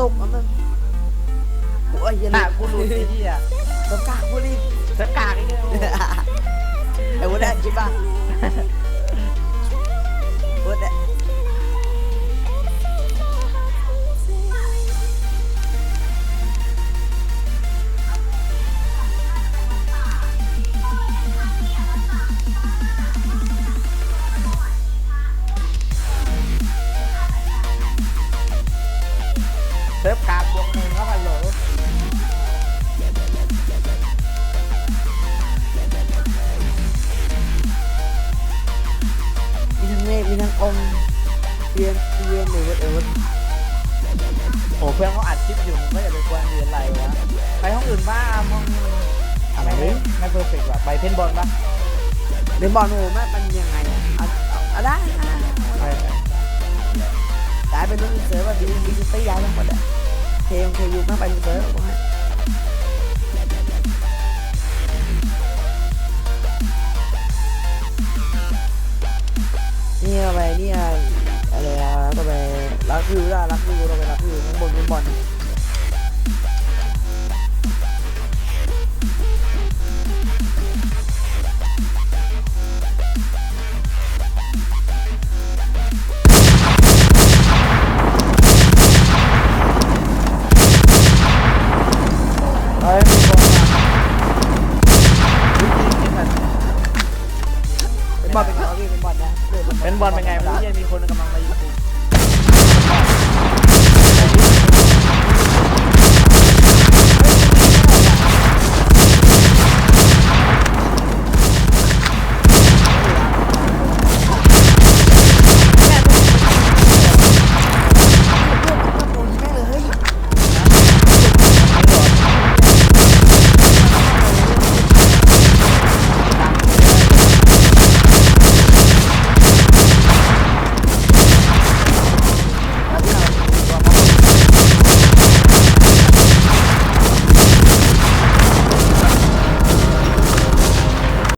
ตกอะมันโอ้ยอยันหน้ากูหลุดไอ้เหี้ยต้องกากกูรีบ สกากไอ้เงี้ย ซิร์ฟกากบวกหนึ่งครับฮัลโหลมีทั้งเมฆมีทั้งอมเวียนเวียนหรือว่าเออโอ้เพื่อนเขาอัดคลิปอยู่มึงก็อย่าไปกวนเรียนอะไรวะไปห้องอื่นบ้างห้องอะไรไม่ไม่เพอร์เฟกต์ว่ะไปเพนบอลปะเดี๋ยวบอลโหแม่มันยังไงอะอาเอาเอาได้ เซิร์ฟแบบดีดีซิตี้ย้ายทั้งหมดอะเคยงเคยยูแม่งไปรุ่นเซิร์ฟผมให้นี่เอาไปนี่อะไรอะก็ไปรักวิวได้รักวิวเราไปรักวิวข้างบนข้างบน บอลเป็นบอลเป็นบอลนะเป็นบอลเป็นไงไม่รู้เนี่ยมีคนกำลังมา